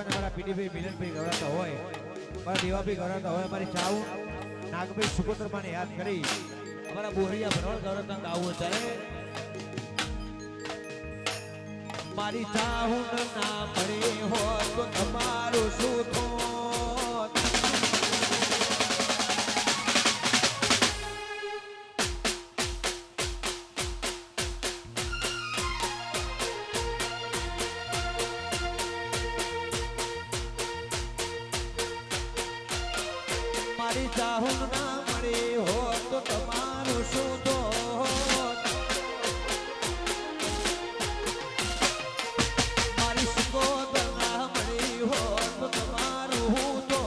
સરપંચ અમારા પીડીભાઈ મિલનભાઈ ગવડાતા હોય, મારા દેવાભાઈ ગવડાતા હોય અમારી ચાઉ નાગભાઈ સુકોત્રમાને યાદ કરી. અમારા બોહરિયા ભરવાડ ગવડાતા ગાવું અત્યારે મારી ચાહુન ના મળે હોત તો તમારું શું મારી ચાહુન ના મળી હોત તો તમારું શું તો મારી સુકોદર ના મળી હોત તો તમારું હું તો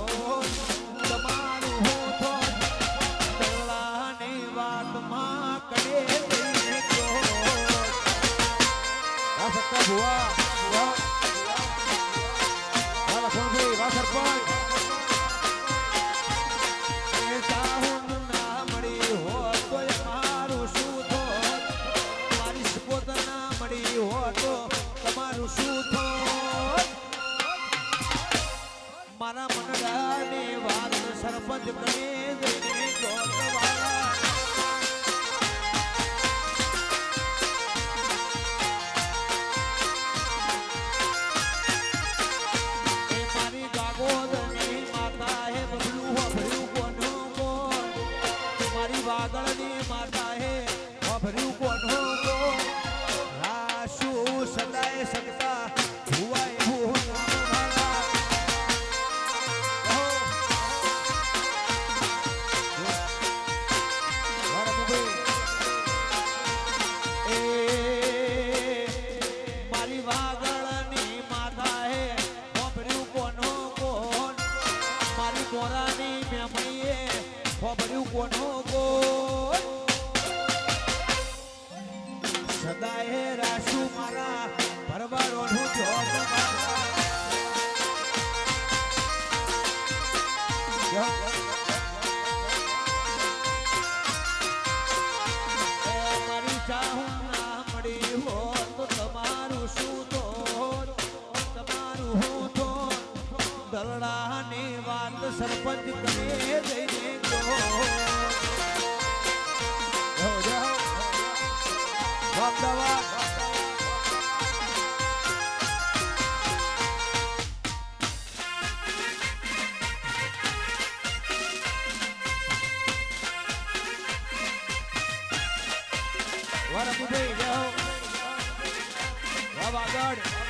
તમારું હું તો દલાની વાતમાં. આ ભુવા, ભુવા. તો તમારું શું થોત? મારા મનડાને વાત સરપંચ કરે જઈને સદાય રાશુ મારા ભરવાડોનું જોત મારી ચાહું ના મળી હોત તમારું શું તો તમારું હું તો દરડાની વાત સરપંચ કરે જઈને જો અમદાવાદ. વરમુભાઈ, જાઓ. વાહ, આગળ. જાઓ,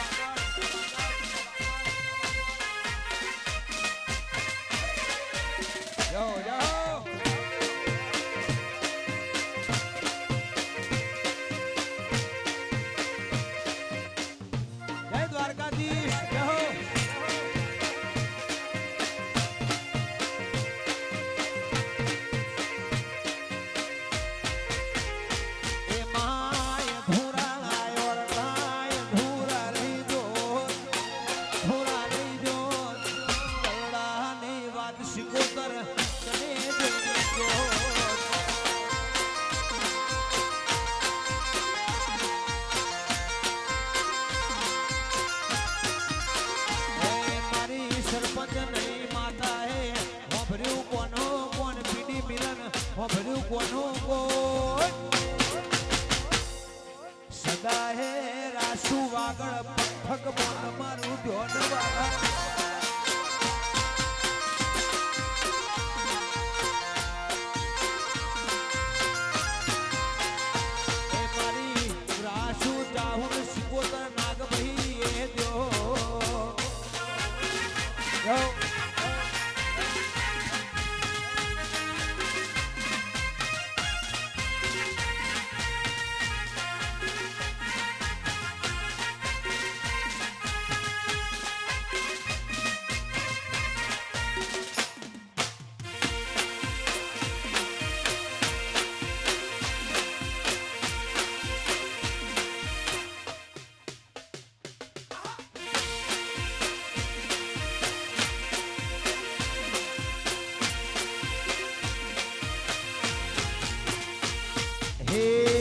સરપંચ નહીં માતા હે. હોભર્યું કોનો કોણ? પીડી મિલન હોભર્યું કોનો કોણ? સદા હે રાસુ વાગળ પથક મોન મારું ધ્યોન Go.